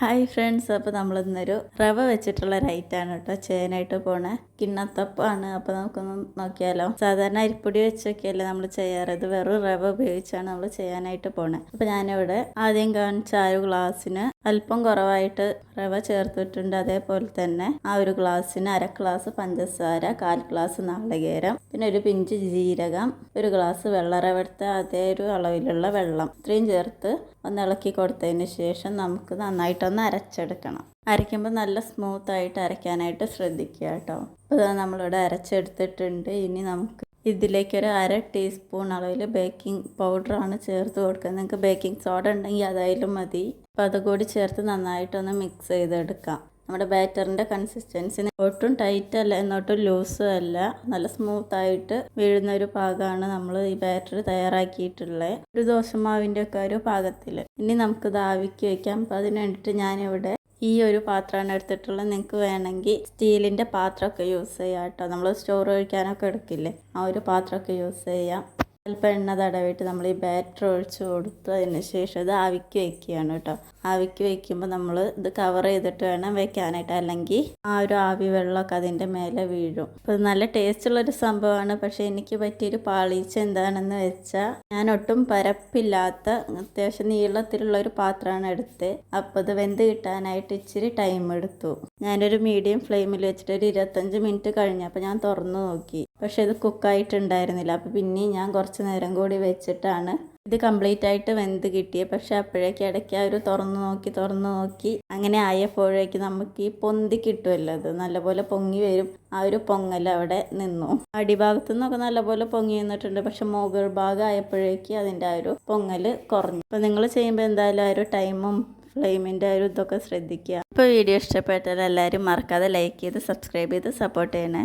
Hi friends അപ്പോൾ നമ്മളിന്നൊരു റവ വെച്ചിട്ടുള്ള റൈറ്റാണ് കേട്ടോ. ചെയ്യാനായിട്ട് പോണേ. കിണ്ണത്തപ്പാണ്. അപ്പോൾ നമുക്കൊന്ന് നോക്കിയാലോ. സാധാരണ അരിപ്പൊടി വെച്ചൊക്കെയല്ലേ നമ്മൾ ചെയ്യാറ്. ഇത് വെറും റവ ഉപയോഗിച്ചാണ് നമ്മൾ ചെയ്യാനായിട്ട് പോണേ. അപ്പോൾ ഞാനിവിടെ ആദ്യം കാണിച്ച ആ ഒരു ഗ്ലാസ്സിന് അല്പം കുറവായിട്ട് റവ ചേർത്തിട്ടുണ്ട്. അതേപോലെ തന്നെ ആ ഒരു ഗ്ലാസ്സിന് അര ഗ്ലാസ് പഞ്ചസാര കാൽ ഗ്ലാസ് നാളികേരം പിന്നെ ഒരു പിഞ്ച് ജീരകം ഒരു ഗ്ലാസ് വെള്ളറവ എടുത്ത അതേ ഒരു അളവിലുള്ള വെള്ളം ഇത്രയും ചേർത്ത് ഒന്ന് ഇളക്കി കൊടുത്തതിന് ശേഷം നമുക്ക് നന്നായിട്ടൊന്ന് അരച്ചെടുക്കണം. അരയ്ക്കുമ്പോൾ നല്ല സ്മൂത്ത് ആയിട്ട് അരയ്ക്കാനായിട്ട് ശ്രദ്ധിക്കുക കേട്ടോ. അപ്പോൾ നമ്മളിവിടെ അരച്ചെടുത്തിട്ടുണ്ട്. ഇനി നമുക്ക് ഇതിലേക്ക് ഒരു അര ടീസ്പൂൺ അളവിൽ ബേക്കിംഗ് പൗഡറാണ് ചേർത്ത് കൊടുക്കുക. നിങ്ങൾക്ക് ബേക്കിംഗ് സോഡ ഉണ്ടെങ്കിൽ അതായാലും മതി. അപ്പോൾ അതുകൂടി ചേർത്ത് നന്നായിട്ടൊന്ന് മിക്സ് ചെയ്തെടുക്കാം. നമ്മുടെ ബാറ്ററിന്റെ കൺസിസ്റ്റൻസി ഒട്ടും ടൈറ്റ് അല്ല എന്നൊട്ടും ലൂസും അല്ല. നല്ല സ്മൂത്തായിട്ട് വീഴുന്ന ഒരു പാകമാണ് നമ്മൾ ഈ ബാറ്ററി തയ്യാറാക്കിയിട്ടുള്ളത് ഒരു ദോശമാവിന്റെ ഒക്കെ ഒരു പാകത്തിൽ ഇനി നമുക്ക് ദാവിക്ക് വയ്ക്കാം അപ്പോൾ അതിന് വേണ്ടിയിട്ട് ഞാനിവിടെ ഈ ഒരു പാത്രമാണ് എടുത്തിട്ടുള്ളത്. നിങ്ങൾക്ക് വേണമെങ്കിൽ സ്റ്റീലിന്റെ പാത്രമൊക്കെ യൂസ് ചെയ്യാം കേട്ടോ. നമ്മൾ സ്റ്റോർ ഒഴിക്കാനൊക്കെ എടുക്കില്ലേ? ആ ഒരു പാത്രമൊക്കെ യൂസ് ചെയ്യാം. അല്പം എണ്ണ തടവിട്ട് നമ്മൾ ഈ ബാറ്റർ ഒഴിച്ച് കൊടുത്തതിന് ശേഷം ഇത് ആവിക്ക് വയ്ക്കുകയാണ് കേട്ടോ. ആവിക്ക് വയ്ക്കുമ്പോൾ നമ്മൾ ഇത് കവർ ചെയ്തിട്ട് വേണം വെക്കാനായിട്ട്. അല്ലെങ്കിൽ ആ ഒരു ആവി വെള്ളമൊക്കെ അതിന്റെ മേലെ വീഴും. അപ്പോൾ നല്ല ടേസ്റ്റുള്ളൊരു സംഭവമാണ്. പക്ഷേ എനിക്ക് പറ്റിയൊരു പാളീച്ച എന്താണെന്ന് വെച്ചാൽ ഞാൻ ഒട്ടും പരപ്പില്ലാത്ത അത്യാവശ്യം നീളത്തിലുള്ള ഒരു പാത്രമാണ് എടുത്ത് അപ്പോൾ ഇത് വെന്ത് കിട്ടാനായിട്ട് ഇച്ചിരി ടൈം എടുത്തു. ഞാനൊരു മീഡിയം ഫ്ലെയിമിൽ വെച്ചിട്ട് ഒരു ഇരുപത്തഞ്ച് മിനിറ്റ് കഴിഞ്ഞപ്പോൾ ഞാൻ തുറന്നു നോക്കി. പക്ഷേ ഇത് കുക്കായിട്ടുണ്ടായിരുന്നില്ല അപ്പോൾ പിന്നെയും ഞാൻ കുറച്ച് നേരം കൂടി വെച്ചിട്ടാണ് ഇത് കംപ്ലീറ്റ് ആയിട്ട് വെന്ത് കിട്ടിയത് പക്ഷെ അപ്പോഴേക്ക് ഇടയ്ക്ക് ഒരു തുറന്നു നോക്കി തുറന്നു നോക്കി അങ്ങനെ ആയപ്പോഴേക്ക് നമുക്ക് ഈ പൊന്തി കിട്ടുമല്ലോ അത്. നല്ലപോലെ പൊങ്ങി വരും. ആ ഒരു പൊങ്ങൽ അവിടെ നിന്നു. അടിഭാഗത്തു നിന്നൊക്കെ നല്ലപോലെ പൊങ്ങി നിന്നിട്ടുണ്ട്. പക്ഷെ മുകൾ ഭാഗം ആയപ്പോഴേക്ക് അതിന്റെ ആ ഒരു പൊങ്ങൽ കുറഞ്ഞു. അപ്പോൾ നിങ്ങൾ ചെയ്യുമ്പോൾ എന്തായാലും ആ ഒരു ടൈമും ഫ്ലെയിമിന്റെ ഒരു ഇതൊക്കെ ശ്രദ്ധിക്കുക. ഇപ്പോൾ വീഡിയോ ഇഷ്ടപ്പെട്ടാൽ എല്ലാവരും മറക്കാതെ ലൈക്ക് ചെയ്ത് സബ്സ്ക്രൈബ് ചെയ്ത് സപ്പോർട്ട് ചെയ്യണേ.